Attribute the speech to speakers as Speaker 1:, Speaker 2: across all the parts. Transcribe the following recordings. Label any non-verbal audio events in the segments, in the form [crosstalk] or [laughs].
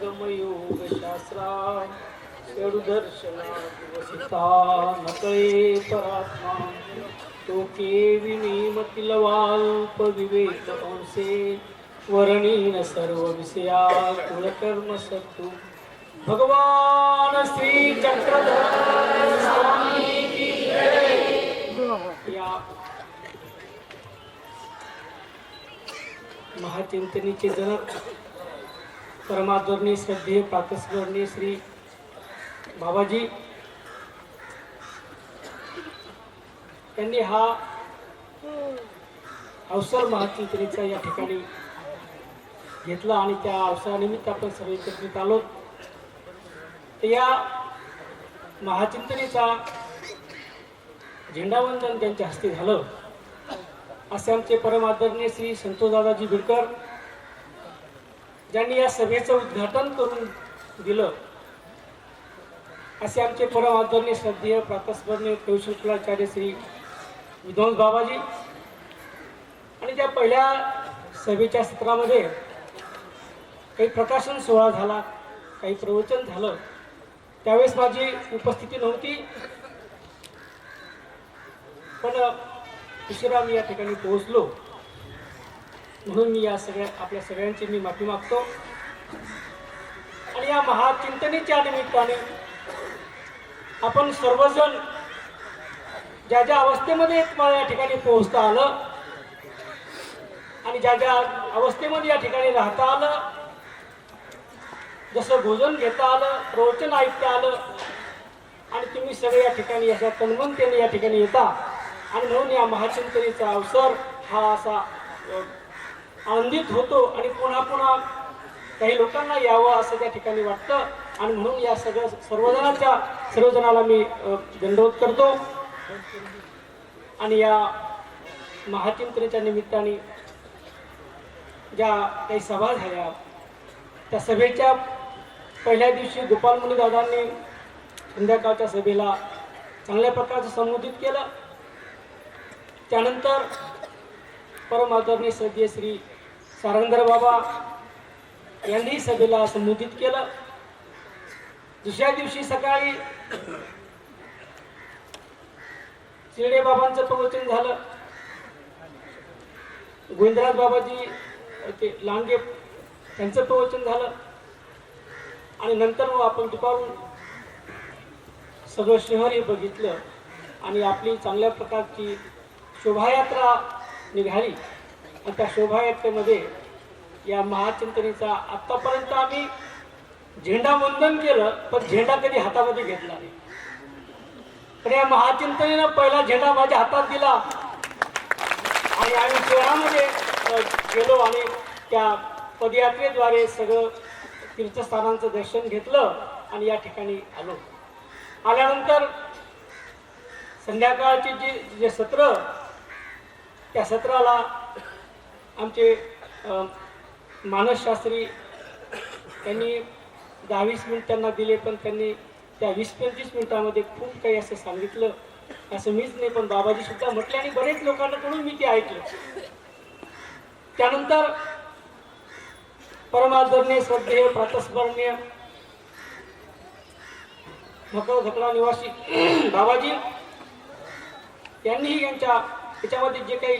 Speaker 1: गमयोग शास्त्रा षडदर्शना दिवसिता नकळे परात्मा तो केविनीमतील वाल्प विवेक अंशे वर्णीन सर्व विषया कुलकर्म सत्तू भगवान श्री चक्रधर स्वामी की जय. या महाचिंतनीचे जनक परमादरणीय श्रद्धेय प्रातस्मरणीय श्री बाबाजी. त्यांनी हा अवसर महाचिंतनेचा या ठिकाणी घेतला आणि त्या अवसरानिमित्त आपण सर्व एकत्रित आलो. तर या महाचिंतनेचा झेंडावंदन त्यांच्या हस्ते झालं. असे आमचे परमादरणीय श्री संतोष दादाजी बिडकर ज्यांनी या सभेचं उद्घाटन करून दिलं असे आमचे परम आदरणीय श्रद्धेय प्रातस्मरणीय कविशुक्लाचार्य श्री विध्वंस बाबाजी. आणि त्या पहिल्या सभेच्या सत्रामध्ये काही प्रकाशन सोहळा झाला काही प्रवचन झालं. त्यावेळेस माझी उपस्थिती नव्हती. पण उशिरा मी या ठिकाणी पोहोचलो. म्हणून मी या सगळ्या आपल्या सगळ्यांची मी माफी मागतो. आणि या महाचिंतनेच्या निमित्ताने आपण सर्वजण ज्या ज्या अवस्थेमध्ये मला या ठिकाणी पोहोचता आलं आणि ज्या ज्या अवस्थेमध्ये या ठिकाणी राहता आलं जसं भोजन घेता आलं प्रवचन ऐकता आलं आणि तुम्ही सगळे या ठिकाणी अशा तन्मनतेने या ठिकाणी येता. आणि म्हणून या महाचिंतनेचा अवसर हा असा आनंदित होतो आणि पुन्हा पुन्हा काही लोकांना यावं असं त्या ठिकाणी वाटतं. आणि म्हणून या सगळ्या सर्वजणांच्या सर्वजणाला मी दंडवत करतो. आणि या महाचिंतनेच्या निमित्ताने ज्या काही सभा झाल्या त्या सभेच्या पहिल्या दिवशी गोपालमुनी दादांनी संध्याकाळच्या सभेला चांगल्या प्रकारचं संबोधित केलं. त्यानंतर परम आदरणीय सद्य श्री सारंगर बाबा यांनी सभेला संबोधित केलं. दुसऱ्या दिवशी सकाळी शिर्डे बाबांचं प्रवचन झालं. गोविंदराज बाबाजी ते लांगे त्यांचं प्रवचन झालं. आणि नंतर मग आपण दुपारून सगळं शहर हे बघितलं आणि आपली चांगल्या प्रकारची शोभायात्रा निघाली. आणि त्या शोभायात्रेमध्ये या महाचिंतनेचा आत्तापर्यंत आम्ही झेंडा वंदन केलं पण झेंडा कधी हातामध्ये घेतला नाही. पण या महाचिंतनेनं पहिला झेंडा माझ्या हातात दिला. आणि आम्ही शहरामध्ये गेलो आणि त्या पदयात्रेद्वारे सगळं तीर्थस्थानांचं दर्शन घेतलं आणि या ठिकाणी आलो. आल्यानंतर संध्याकाळची जी जे सत्र त्या सत्राला आमचे मानसशास्त्री त्यांनी दहा वीस मिनिट त्यांना दिले पण त्यांनी त्या वीस पंचवीस मिनिटामध्ये खूप काही असं सांगितलं. असं मीच नाही पण बाबाजी सुद्धा म्हटले आणि बरेच लोकांकडून मी ते ऐकलं. त्यानंतर परमादरणीय श्रद्धेय प्रातस्मरणीय मकर धकडा निवासी बाबाजी यांनीही यांच्या याच्यामध्ये जे काही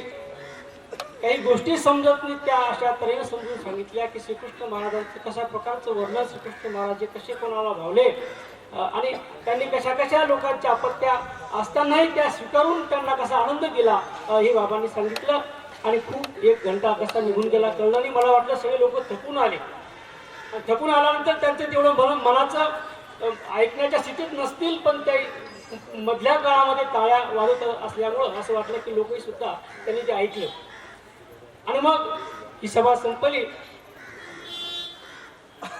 Speaker 1: काही गोष्टी समजत नाही त्या अशा तऱ्हेने समजून सांगितल्या की श्रीकृष्ण महाराजांचं कशा प्रकारचं वर्णन श्रीकृष्ण महाराज कसे कोणाला भावले? आणि त्यांनी कशा कशा लोकांच्या अपत्या असतानाही त्या स्वीकारून त्यांना कसा आनंद दिला हे बाबांनी सांगितलं. आणि खूप एक घंटा कसा निघून गेला. कळलं आणि मला वाटलं सगळे लोक थकून आले. थकून आल्यानंतर त्यांचं तेवढं मन मनाचं ऐकण्याच्या स्थितीत नसतील पण ते मधल्या काळामध्ये टाळ्या वाजत असल्यामुळं असं वाटलं की लोकही सुद्धा त्यांनी ते ऐकलं. मग ही सभा संपली.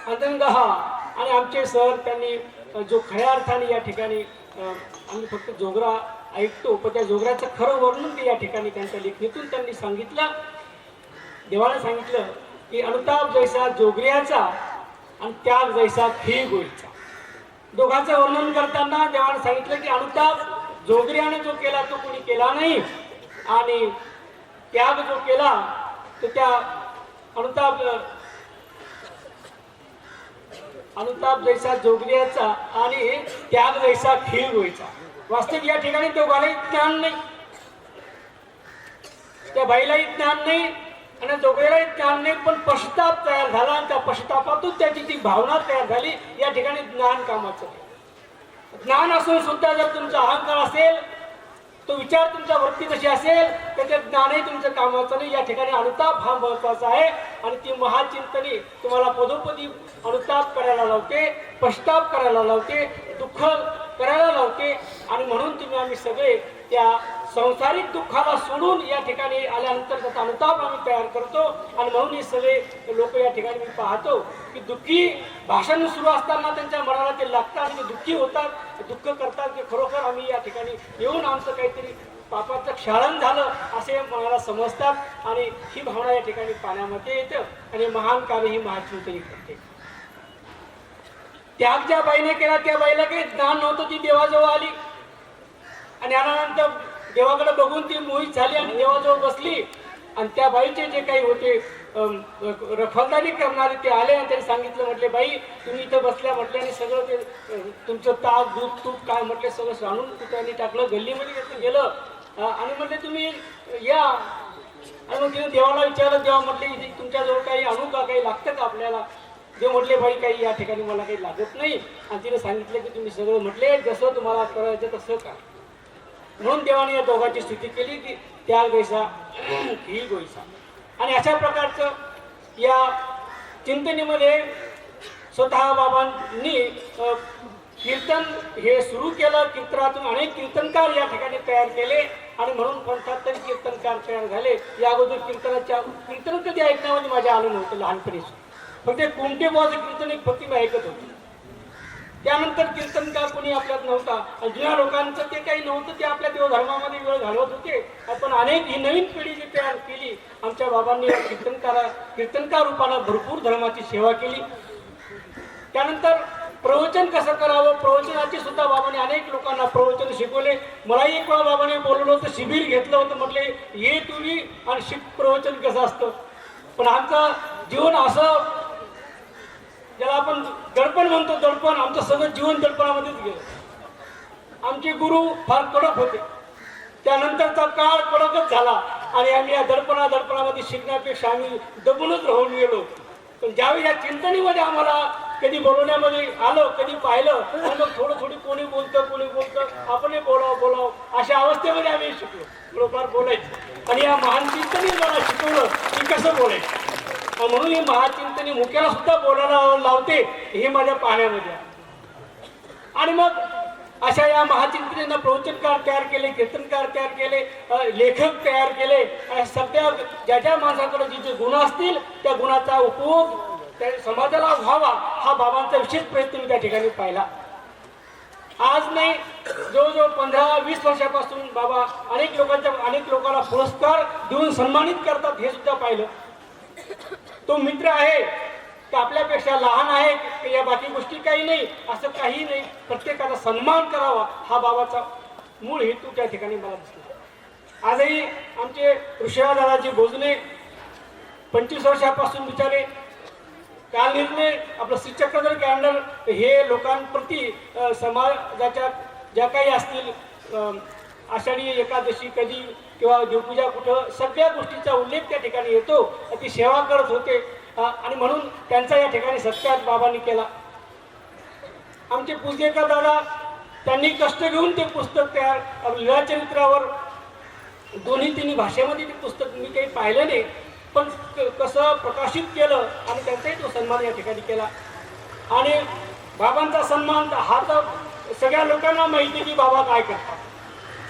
Speaker 1: अंतंग हा आणि आमचे सर त्यांनी जो खऱ्या अर्थाने या ठिकाणी आम्ही फक्त जोगरा ऐकतो पण त्या जोगऱ्याचं खरं वर्णन ते या ठिकाणी त्यांच्या लेखणीतून त्यांनी सांगितलं. देवाने सांगितलं की अनुताप जैसा जोगऱ्याचा आणि त्याग जैसा खी गोळीचा दोघांचं वर्णन करताना देवाने सांगितलं की अनुताप जोगऱ्याने जो केला तो कोणी केला नाही. आणि त्याग जो केला तर त्या अनुताप अनुताप जैसा जोगल्याचा आणि त्याग जैसा खीळ व्हायचा. वास्तविक या ठिकाणी दोघांनाही ज्ञान नाही. त्या बाईलाही ज्ञान नाही आणि जोगल्यालाही ज्ञान नाही पण पश्चाताप तयार झाला आणि त्या पश्चातापातून त्याची ती भावना तयार झाली. या ठिकाणी ज्ञान कामाचं ज्ञान असून सुद्धा जर तुमचा अहंकार असेल तो विचार तुमच्या वृत्ती कशी असेल? त्याच्या ज्ञानही तुमचं कामाचं नाही. या ठिकाणी अनुताप हा महत्त्वाचा आहे. आणि ती महाचिंतनी तुम्हाला पदोपदी अनुताप करायला लावते पश्चाताप करायला लावते दुःख करायला लावते. आणि म्हणून तुम्ही आम्ही सगळे त्या संसारिक दुःखाला सोडून या ठिकाणी आल्यानंतर त्याचा अनुताप आम्ही तयार करतो. आणि म्हणून हे सगळे लोक या ठिकाणी मी पाहतो की दुःखी भाषण सुरू असताना त्यांच्या मनाला ते लागतात आणि ते दुःखी होतात. दुःख करतात की खरोखर आम्ही या ठिकाणी येऊन आमचं काहीतरी पापाचं क्षारण झालं असे मनाला समजतात. आणि ही भावना या ठिकाणी पाण्यामध्ये येतं. आणि महान कार्य ही महाचिंतनी करते. त्याग ज्या बाईने केला त्या बाईला काही ज्ञान नव्हतं ती देवाजवळ आली. आणि आल्यानंतर देवाकडे बघून ती मोहित झाली आणि देवाजवळ बसली. आणि त्या बाईचे जे काही होते रखलदारी करणारे ते आले आणि त्यांनी सांगितलं म्हटले बाई तुम्ही इथं बसल्या म्हटले आणि सगळं ते तुमचं ताक दूध तूप काय म्हटलं सगळं सांडून त्यांनी टाकलं गल्लीमध्ये घेतलं गेलं. आणि म्हटले तुम्ही या. आणि मग तिने देवाला विचारलं देवा म्हटले तुमच्याजवळ काही आणू का? काही लागतं का आपल्याला? ते म्हटले बाई काही या ठिकाणी मला काही लागत नाही आणि तिने सांगितलं की तुम्ही सगळं म्हटले जसं तुम्हाला करायचं तसं का म्हणून देवाने या दोघांची स्थिती केली की त्या गोयसा ही [clears throat] गोयसा आणि अशा प्रकारचं या चिंतनेमध्ये स्वतः बाबांनी कीर्तन हे सुरू केलं कीर्तनातून अनेक कीर्तनकार या ठिकाणी तयार केले आणि म्हणून पंचाहत्तर कीर्तनकार तयार झाले. या अगोदर कीर्तनाच्या कीर्तन कधी ऐकण्यामध्ये म्हणजे माझ्या आलं नव्हतं लहानपणीच. फक्त कोणते बाजू कीर्तन एक प्रतिभा ऐकत होती. त्यानंतर कीर्तनकार कोणी आपल्यात नव्हता? आणि जुन्या लोकांचं ते काही नव्हतं ते आपल्या देवधर्मामध्ये वेळ घालवत होते. आपण अनेक ही नवीन पिढी जी तयार केली आमच्या बाबांनी या कीर्तनकारा कीर्तनकार रूपानं भरपूर धर्माची सेवा केली. त्यानंतर प्रवचन कसं करावं? प्रवचनाची सुद्धा बाबाने अनेक लोकांना प्रवचन शिकवले. मलाही एक वेळा बाबाने बोलवलं होतं शिबिर घेतलं होतं म्हटले ये तुम्ही आणि शिक प्रवचन कसं असतं? पण आमचं जीवन असं ज्याला आपण दडपण म्हणतो दडपण. आमचं सगळं जीवन दडपणामध्येच गेलं. आमचे गुरु फार कडक होते. त्यानंतरचा काळ कडकच झाला आणि आम्ही या दडपणा दडपणामध्ये शिकण्यापेक्षा आम्ही दबूनच राहून गेलो. पण ज्यावेळी या चिंतनेमध्ये आम्हाला कधी बोलवण्यामध्ये आलं कधी पाहिलं आणि मग थोडं थोडी कोणी बोलतं कोणी बोलतं आपणही बोलावं बोलावं. अशा अवस्थेमध्ये आम्ही शिकलो. थोडंफार बोलायचं. आणि या महान चिंतनी मला शिकवलं की कसं बोलायचं? म्हणून हे महाचिंतनी मुख्याला सुद्धा बोलायला लावते हे माझ्या पाहण्यामध्ये आणि मग अशा या महाचिंतनेनं प्रवचनकार तयार केले कीर्तनकार तयार केले लेखक तयार केले आणि सगळ्या ज्या ज्या माणसाकडे जे जे गुण असतील त्या गुणाचा उपयोग त्या समाजाला व्हावा हा बाबांचा विशेष प्रयत्न मी त्या ठिकाणी पाहिला. आज नाही जवळजवळ पंधरा वीस वर्षापासून बाबा अनेक लोकांच्या अनेक लोकांना पुरस्कार देऊन सन्मानित करतात हे सुद्धा पाहिलं. तो मित्र आहे की आपल्यापेक्षा लहान आहे की या बाकी गोष्टी काही नाही असं काही नाही. प्रत्येकाचा सन्मान करावा हा बाबाचा मूळ हेतू त्या ठिकाणी मला दिसला. आजही आमचे ऋषिरा दादाजी भोजने पंचवीस वर्षापासून बिचारे काल निर्णय आपलं श्रीचक्रधर कॅन्डल हे लोकांप्रती समाजाच्या ज्या काही असतील आषाढी एकादशी कधी किंवा देवपूजा कुठं सगळ्या गोष्टीचा उल्लेख त्या ठिकाणी येतो ती सेवा करत होते. आणि म्हणून त्यांचा या ठिकाणी सत्कार बाबांनी केला. आमचे पूजेकर दादा त्यांनी कष्ट घेऊन ते पुस्तक तयार अ, लीळाचरित्रावर दोन्ही तिन्ही भाषेमध्ये ते पुस्तक मी काही पाहिलं नाही पण क- कसं प्रकाशित केलं आणि त्यांचाही तो सन्मान या ठिकाणी केला. आणि बाबांचा सन्मान हा तर सगळ्या लोकांना माहिती आहे की बाबा काय करतात.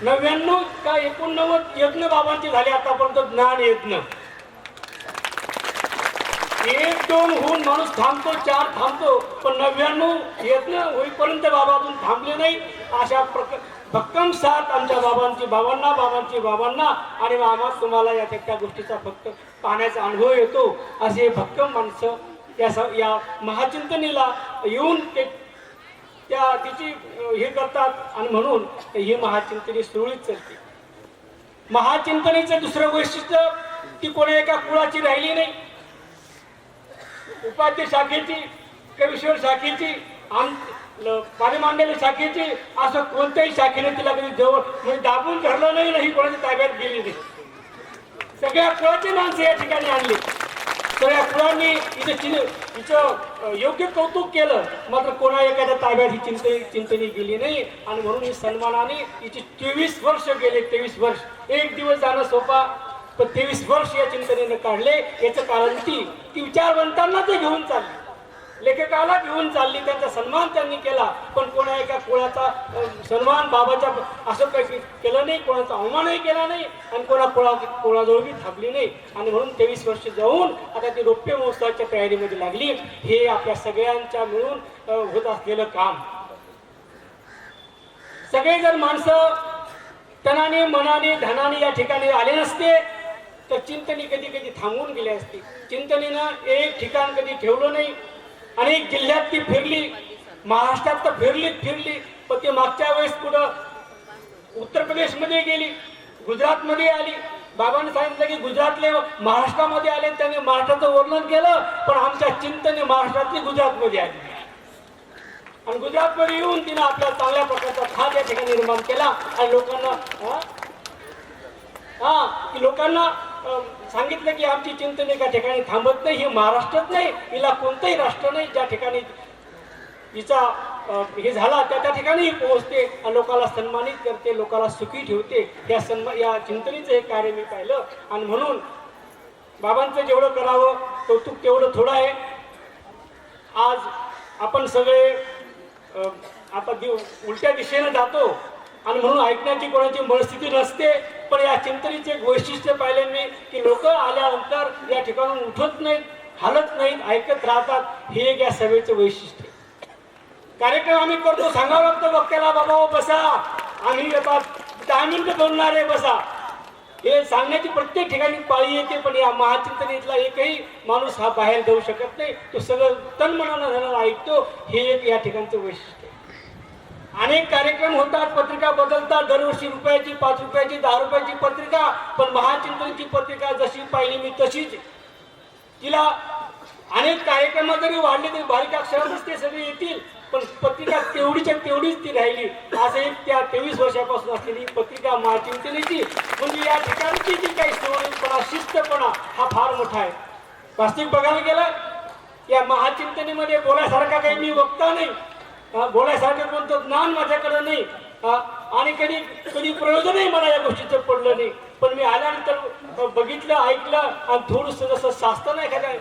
Speaker 1: नव्याण्णव का एकोणनव्वद? यज्ञ बाबांचे झाले आतापर्यंत ज्ञान यज्ञ एक दोन होऊन माणूस थांबतो चार थांबतो पण नव्याण्णव यज्ञ होईपर्यंत बाबा अजून थांबले नाही. अशा प्रकार भक्कम साथ आमच्या बाबांची बाबांना बाबांची बाबांना आणि मामा तुम्हाला या त्या गोष्टीचा फक्त पाहण्याचा अनुभव येतो. असे भक्कम माणसं या स- या महाचिंतनेला येऊन ते त्या तिची हे करतात आणि म्हणून ही महाचिंतनी सुरळीत चालते. महाचिंतनेचं दुसरं वैशिष्ट्य ती कोणा एका कुळाची राहिली नाही. उपाध्य शाखेची कविश्वर शाखेची आम पाणी शाखेची असं कोणत्याही शाखेने तिला कधी जवळ म्हणजे दाबून धरलं नाही नाही कोणाच्या ताब्यात गेली नाही. सगळ्या कुळाची माणसं या ठिकाणी आणली. सगळ्या कुळांनी इथे चिन हिचं योग्य कौतुक केलं. मात्र कोणा एखाद्या ताब्यात ही चिंत चिंतनी गेली नाही. आणि म्हणून ही सन्मानाने हिची तेवीस वर्ष गेले. तेवीस वर्ष. एक दिवस जाणं सोपा पण तेवीस वर्ष या चिंतनेनं काढले. याचं कारण ती ती विचारवंतांना ते घेऊन चालली. लेखकाला घेऊन चालली त्यांचा सन्मान त्यांनी केला. पण कोणा एका कुळाचा सन्मान बाबाच्या असं काही केलं नाही कोणाचा अवमानही केला नाही आणि कोणा कुळा कुळाजवळ थांबली नाही. आणि म्हणून तेवीस वर्ष जाऊन आता ती रौप्य महोत्सवाच्या तयारीमध्ये लागली. हे आपल्या सगळ्यांच्या मिळून होत असलेलं काम. सगळे जर माणसं तनाने मनाने धनाने या ठिकाणी आले नसते तर चिंतनी कधी कधी थांबून गेले असते. चिंतनीनं एक ठिकाण कधी ठेवलं नाही अनेक जिल्ह्यात ती फिरली. महाराष्ट्रात तर फिरलीच फिरली. पण ती मागच्या वेळेस कुठं उत्तर प्रदेशमध्ये गेली गुजरातमध्ये आली. बाबांनी सांगितलं की गुजरातले महाराष्ट्रामध्ये आले त्यांनी महाराष्ट्राचं वर्णन केलं पण आमच्या चिंतने महाराष्ट्रातली गुजरातमध्ये आली. आणि गुजरातमध्ये येऊन तिनं आपल्या चांगल्या प्रकारचा खाद या ठिकाणी निर्माण केला. आणि लोकांना हा? हा की लोकांना सांगितलं की आमची चिंतन एका ठिकाणी थांबत नाही ही महाराष्ट्रात नाही हिला कोणतंही राष्ट्र नाही ज्या ठिकाणी हिचा हे झाला त्या त्या ठिकाणी पोहोचते आणि सन्मानित करते लोकाला सुखी ठेवते. या सन्मा या चिंतनेचं हे कार्य मी पाहिलं. आणि म्हणून बाबांचं जेवढं करावं कौतुक तेवढं थोडं आहे. आज आपण सगळे आता दि उलट्या दिशेनं जातो. आणि म्हणून ऐकण्याची कोणाची मनस्थिती नसते पण या चिंतनीचे एक वैशिष्ट्य पाहिले मी की लोक आल्यानंतर या ठिकाणून उठत नाहीत हालत नाहीत ऐकत राहतात. हे एक या सभेचं वैशिष्ट्य कार्यक्रम आम्ही करतो सांगावं लागतं वक्त्याला बाबा बसा. आम्ही येतात दहा मिनिटं बोलणार आहे बसा. हे सांगण्याची प्रत्येक ठिकाणी पाळी येते पण या महाचिंतनेतला एकही माणूस हा बाहेर जाऊ शकत नाही. तो सगळं तन मनानं धनानं ऐकतो. हे एक या ठिकाणचं वैशिष्ट्य अनेक कार्यक्रम होतात. पत्रिका बदलतात. दरवर्षी रुपयाची पाच रुपयाची दहा रुपयाची पत्रिका पण महाचिंतनची पत्रिका जशी पाहिली मी तशीच. तिला अनेक कार्यक्रम जरी वाढले तरी बारीक अक्षरातच ते सगळे येतील पण पत्रिका तेवढीच्या तेवढीच ती राहिली. आज एक त्या तेवीस वर्षापासून असलेली पत्रिका महाचिंतनेची म्हणजे या ठिकाणची जी काही सवयीपणा शिस्तपणा हा फार मोठा आहे. वास्तविक बघायला गेलं या महाचिंतनेमध्ये बोलासारखा काही मी वक्ता नाही. बोलायसारखं कोणतं ज्ञान माझ्याकडे नाही. आणि कधी कधी प्रयोजनही मला या गोष्टीचं पडलं नाही. पण मी आल्यानंतर बघितलं ऐकलं आणि थोडंसं जसं साचतं नाही एखाद्या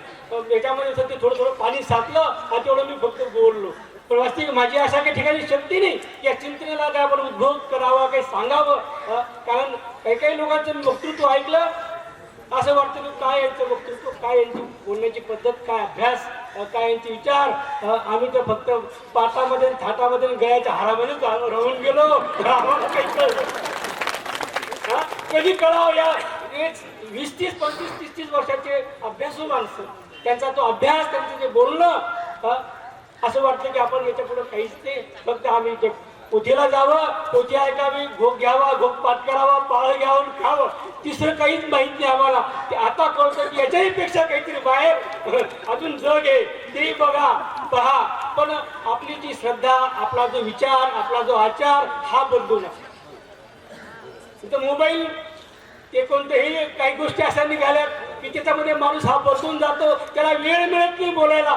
Speaker 1: याच्यामध्ये ते थोडं थोडं पाणी साचलं आणि तेवढं मी फक्त बोललो. पण वास्तविक माझी अशा काही ठिकाणी शक्ती नाही. या चिंतनेला काय आपण उद्भव करावा काही सांगावं? कारण काही काही लोकांचं मी वक्तृत्व ऐकलं असं वाटतं की काय यांचं वक्तृत्व काय यांची बोलण्याची पद्धत काय अभ्यास अ, काय यांचे विचार? आम्ही तर फक्त पाटामध्ये थाटामध्ये गळ्याच्या हारामध्ये राहून गेलो. काही हा? कधी कळाव या? एक वीस तीस पंचवीस तीस तीस वर्षाचे अभ्यासू माणसं त्यांचा तो अभ्यास त्यांचं जे बोलणं असं वाटतं की आपण याच्यापुढे काहीच नाही. फक्त आम्ही ते पोथीला जावं पोथी ऐकावी घोक घ्यावा घोक पाठ करावा पाळ घ्यावं खावं. तिसरं काहीच माहीत नाही आम्हाला. ते आता कळतं की याच्याही पेक्षा काहीतरी बाहेर. [laughs] अजून जग आहे. तेही बघा पहा. पण आपली जी श्रद्धा आपला जो विचार आपला जो आचार हा बदलू नका तिथं मोबाईल ते कोणत्याही काही गोष्टी अशा निघाल्या की त्याच्यामध्ये माणूस हा बसून जातो. त्याला वेळ मिळत नाही बोलायला.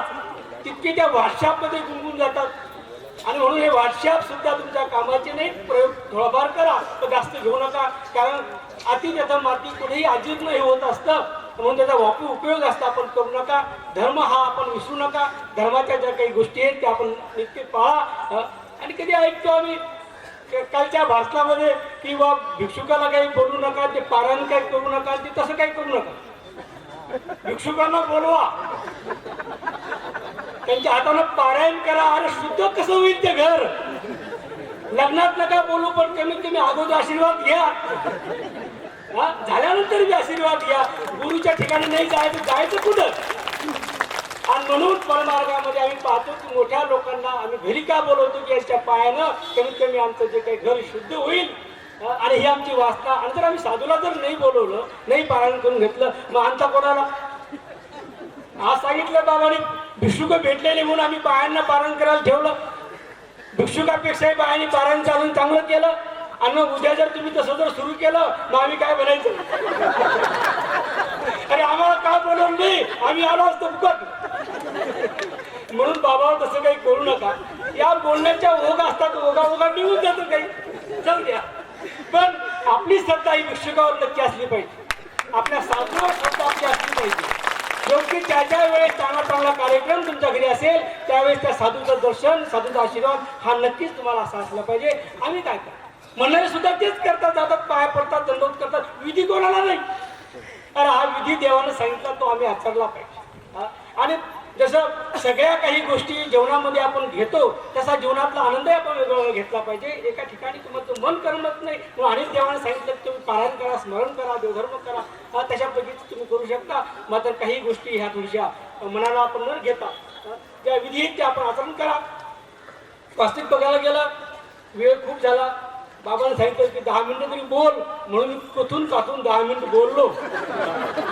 Speaker 1: तितके त्या व्हॉट्सअपमध्ये गुंगून जातात. आणि म्हणून हे व्हॉट्सअप सुद्धा तुमच्या कामाचे नाही प्रयोग थोडाफार करा. पण जास्त घेऊ नका. कारण अति त्याचा माती कुठेही अजीर्ण हे होत असतं. म्हणून त्याचा वापर उपयोग असता आपण करू नका. धर्म हा आपण विसरू नका. धर्माच्या ज्या काही गोष्टी आहेत त्या आपण नित्य पाळा. आणि कधी ऐकतो आम्ही कालच्या भाषणामध्ये किंवा भिक्षुकाला काही बोलू नका ते पारायण काही करू नका ते तसं काही करू नका. भिक्षुकांना बोलवा. त्यांच्या हातानं पारायण करा अरे शुद्ध कसं होईल ते घर? लग्नात नका बोलू पण कमीत कमी अगोदर आशीर्वाद घ्या. हा? झाल्यानंतर बी आशीर्वाद घ्या. गुरुच्या ठिकाणी नाही जायचं जायचं कुठं? आणि म्हणून परमार्गामध्ये आम्ही पाहतो की मोठ्या लोकांना आम्ही घरी का बोलवतो की यांच्या पायानं कमीत कमी आमचं जे काही घर शुद्ध होईल? आणि ही आमची वास्ता आणि जर आम्ही साधूला जर नाही बोलवलं नाही पारायण करून घेतलं मग आमचा कोणाला? आज सांगितलं बाबाने भिक्षुक भेटलेले म्हणून आम्ही बायांना पारण करायला ठेवलं. भिक्षुकापेक्षाही बायांनी पारण चालून चांगलं केलं. आणि मग उद्या जर तुम्ही तसं जर सुरू केलं मग आम्ही काय बनायचं अरे आम्हाला का बोलवलं नाही? आम्ही आलो असतो फुकट. म्हणून बाबावर तसं काही करू नका. या बोलण्याच्या ओघ असतात ओघा ओघा निघून जातं काही. जाऊ द्या. पण आपली सत्ता ही भिक्षुकावर नक्की असली पाहिजे. आपल्या साधूवर सत्ता आपली असली पाहिजे. योग्य ज्या ज्या वेळेस चांगला चांगला कार्यक्रम तुमच्या घरी असेल त्यावेळेस त्या साधूचं दर्शन साधूचा आशीर्वाद हा नक्कीच तुम्हाला असा असला पाहिजे. आम्ही काय काय म्हणणारे सुद्धा तेच करतात जातात पाया पडतात दंडोत करतात. विधी कोणाला नाही. अरे हा विधी देवानं सांगितला तो आम्ही आचरला पाहिजे. आणि जसं सगळ्या काही गोष्टी जेवणामध्ये आपण घेतो तसा जीवनातला आनंदही आपण वेगवेगळा घेतला पाहिजे. एका ठिकाणी तुमचं मन करमत नाही म्हणून आणि देवाने सांगितलं की तुम्ही पारायण करा स्मरण करा देवधर्म करा. हा, तशा पद्धतीचं तुम्ही करू शकता. मात्र काही गोष्टी ह्या तुमच्या मनाला आपण न घेता त्या विधी ते आपण आचरण करा. वास्तविक बघायला गेला वेळ खूप झाला. बाबाने सांगितलं की दहा मिनिटं तरी बोल. म्हणून मी कुठून कातून दहा मिनिट बोललो.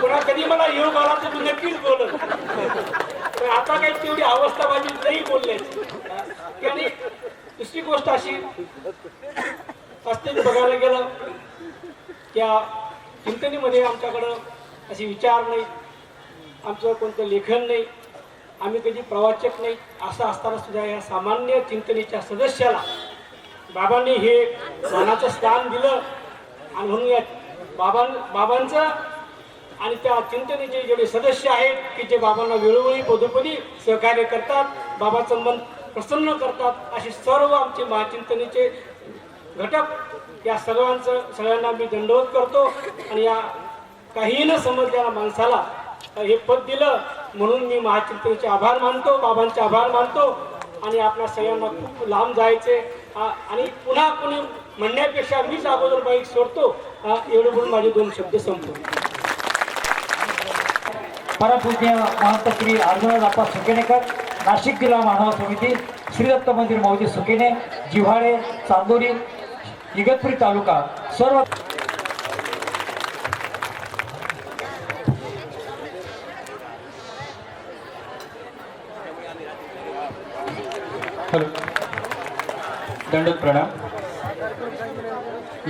Speaker 1: पुन्हा कधी मला योग आला तर मी नक्कीच बोलत पण आता काही तेवढी अवस्था माझी नाही बोलण्याची आणि दुसरी गोष्ट अशी वास्तविक बघायला गेलं त्या चिंतनीमध्ये आमच्याकडं असे विचार नाही आमचं कोणतं लेखन नाही आम्ही कधी प्रवाचक नाही असं असताना सुद्धा या सामान्य चिंतनेच्या सदस्याला बाबांनी हे मनाचं स्थान दिलं आणि म्हणून या बाबां बाबांचं आणि त्या चिंतनेचे जेवढे सदस्य आहेत की जे बाबांना वेळोवेळी पदोपदी सहकार्य करतात बाबाचं मन प्रसन्न करतात असे सर्व आमचे महाचिंतनेचे घटक या सर्वांचं सगळ्यांना मी दंडवत करतो. आणि या काही न समजलेल्या माणसाला हे पद दिलं म्हणून मी महाचिंतनेचे आभार मानतो बाबांचे आभार मानतो. आणि आपल्या सगळ्यांना खूप लांब जायचे. आणि पुन्हा कुणी म्हणण्यापेक्षा मीच अगोदर बाईक सोडतो. एवढं एवढे बोलून माझे दोन शब्द संपतो
Speaker 2: परपूज्य महंत श्री अर्जुनदाप्पा सुकेनेकर नाशिक जिल्हा मानव समिती श्रीदत्त मंदिर मौजे सुकेने जिव्हाळे चांदोरी इगतपुरी तालुका सर्व
Speaker 3: हॅलो. दंडक प्रणाम.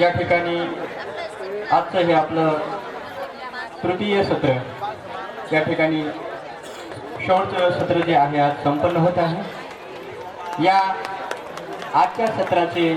Speaker 3: या ठिकाणी आजचं हे आपलं तृतीय सत्र. या ठिकाणी शेवटचं सत्र जे आहे आज संपन्न होत आहे. या आजच्या सत्राचे